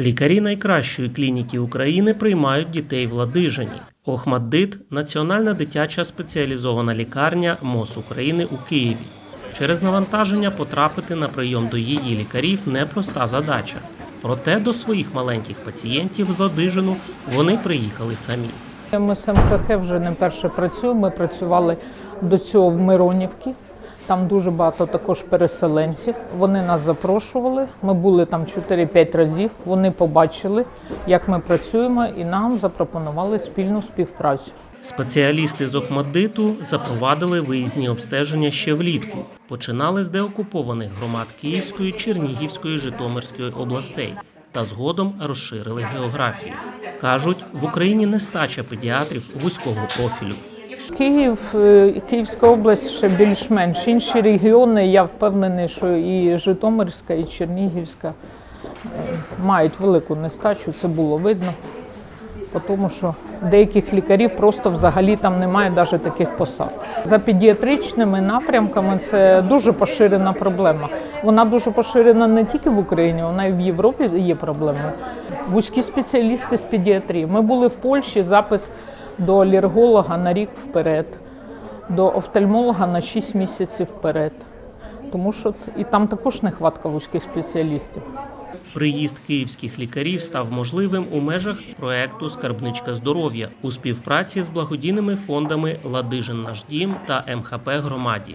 Лікарі найкращої клініки України приймають дітей в Ладижині. Охмаддит – національна дитяча спеціалізована лікарня МОЗ України у Києві. Через навантаження потрапити на прийом до її лікарів непроста задача. Проте до своїх маленьких пацієнтів з Ладижину вони приїхали самі. Ми з МКХ вже не перше працюємо. Ми працювали до цього в Миронівці. Там дуже багато також переселенців. Вони нас запрошували. Ми були там 4-5 разів. Вони побачили, як ми працюємо, і нам запропонували спільну співпрацю. Спеціалісти з Охмаддиту запровадили виїзні обстеження ще влітку. Починали з деокупованих громад Київської, Чернігівської, Житомирської областей та згодом розширили географію. Кажуть, в Україні нестача педіатрів вузького профілю. Київ, е, Київська область ще більш-менш. Інші регіони, я впевнений, що і Житомирська, і Чернігівська е, мають велику нестачу. Це було видно. Тому що деяких лікарів просто взагалі там немає навіть таких посад. За педіатричними напрямками це дуже поширена проблема. Вона дуже поширена не тільки в Україні, вона і в Європі є проблемою. Вузькі спеціалісти з педіатрії. Ми були в Польщі, запис до алерголога на рік вперед, до офтальмолога на 6 місяців вперед. Тому що і там також нехватка вузьких спеціалістів. Приїзд київських лікарів став можливим у межах проекту Скарбничка здоров'я у співпраці з благодійними фондами Ладижин наш дім та МХП Громаді.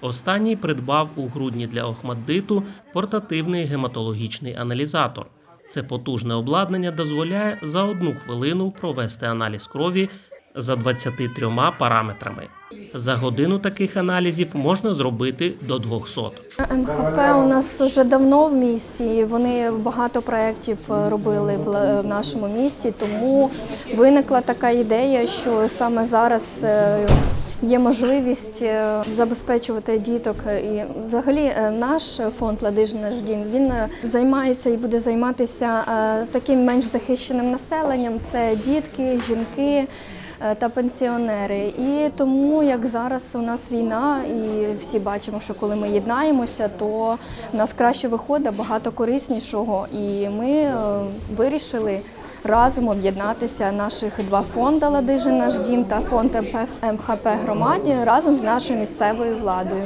Останній придбав у грудні для Охмаддиту портативний гематологічний аналізатор. Це потужне обладнання дозволяє за одну хвилину провести аналіз крові за 23 параметрами. За годину таких аналізів можна зробити до 200. МХП у нас вже давно в місті. Вони багато проєктів е, робили в нашому місті, тому виникла така ідея, що саме зараз е, є можливість е, забезпечувати діток. І взагалі е, наш фонд «Ладижин наш дім він е, займається і буде займатися таким менш захищеним населенням. Це дітки, жінки та пенсіонери. І тому, як зараз у нас війна, і всі бачимо, що коли ми єднаємося, то в нас краще виходить багато кориснішого. І ми е, вирішили разом об'єднатися наших два фонди «Ладижин наш дім та фонд МХП громаді разом з нашою місцевою владою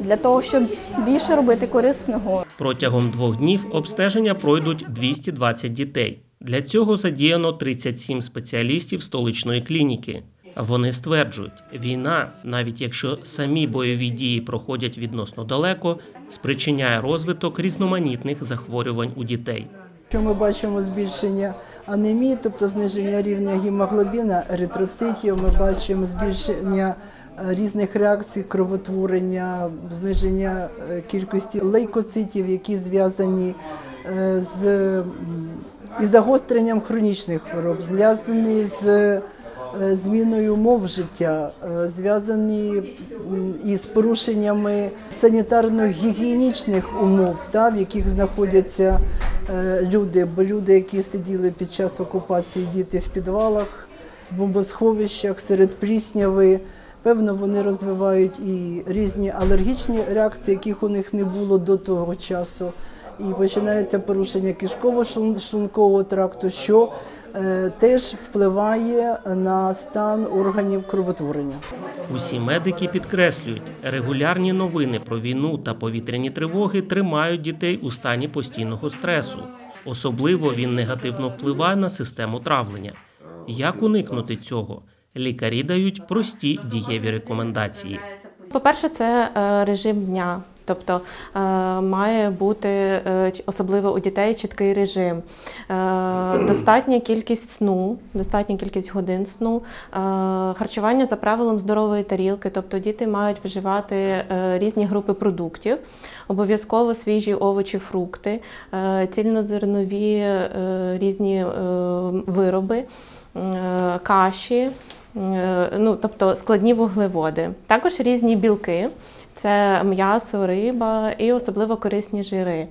для того, щоб більше робити корисного. Протягом двох днів обстеження пройдуть 220 дітей. Для цього задіяно 37 спеціалістів столичної клініки. Вони стверджують, війна, навіть якщо самі бойові дії проходять відносно далеко, спричиняє розвиток різноманітних захворювань у дітей. Що ми бачимо збільшення анемії, тобто зниження рівня гемоглобіна, еритроцитів, ми бачимо збільшення е, різних реакцій кровотворення, зниження е, кількості лейкоцитів, які зв'язані е, з із загостренням хронічних хвороб, зв'язані з е, зміною умов життя, е, зв'язані із порушеннями санітарно-гігієнічних умов, та, в яких знаходяться е, люди, бо люди, які сиділи під час окупації, діти в підвалах, бомбосховищах, серед плісняви. Певно, вони розвивають і різні алергічні реакції, яких у них не було до того часу. І починається порушення кишково-шлункового тракту, що е, теж впливає на стан органів кровотворення. Усі медики підкреслюють, регулярні новини про війну та повітряні тривоги тримають дітей у стані постійного стресу. Особливо він негативно впливає на систему травлення. Як уникнути цього? Лікарі дають прості дієві рекомендації. По-перше, це е, режим дня. Тобто е, має бути е, особливо у дітей чіткий режим, Е, достатня кількість сну, достатня кількість годин сну, харчування за правилом здорової тарілки, тобто діти мають вживати різні групи продуктів, обов'язково свіжі овочі, фрукти, цільнозернові різні вироби, каші. Е, ну, тобто складні вуглеводи. Також різні білки, це м'ясо, риба і особливо корисні жири.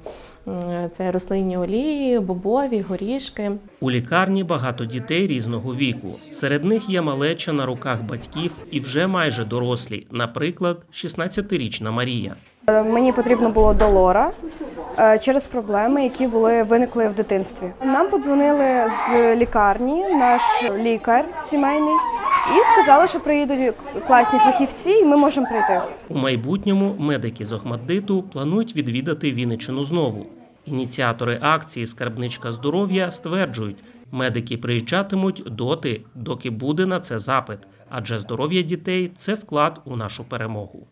Це рослинні олії, бобові, горішки. У лікарні багато дітей різного віку. Серед них є малеча на руках батьків і вже майже дорослі, наприклад, 16-річна Марія. Е, Мені потрібно було до лора. е, через проблеми, які були виникли в дитинстві. Нам подзвонили з лікарні, наш лікар сімейний, і сказали, що приїдуть класні фахівці, і ми можемо прийти. У майбутньому медики з Охмаддиту планують відвідати Вінничину знову. Ініціатори акції Скарбничка здоров'я стверджують, медики приїжджатимуть доти, доки буде на це запит, адже здоров'я дітей це вклад у нашу перемогу.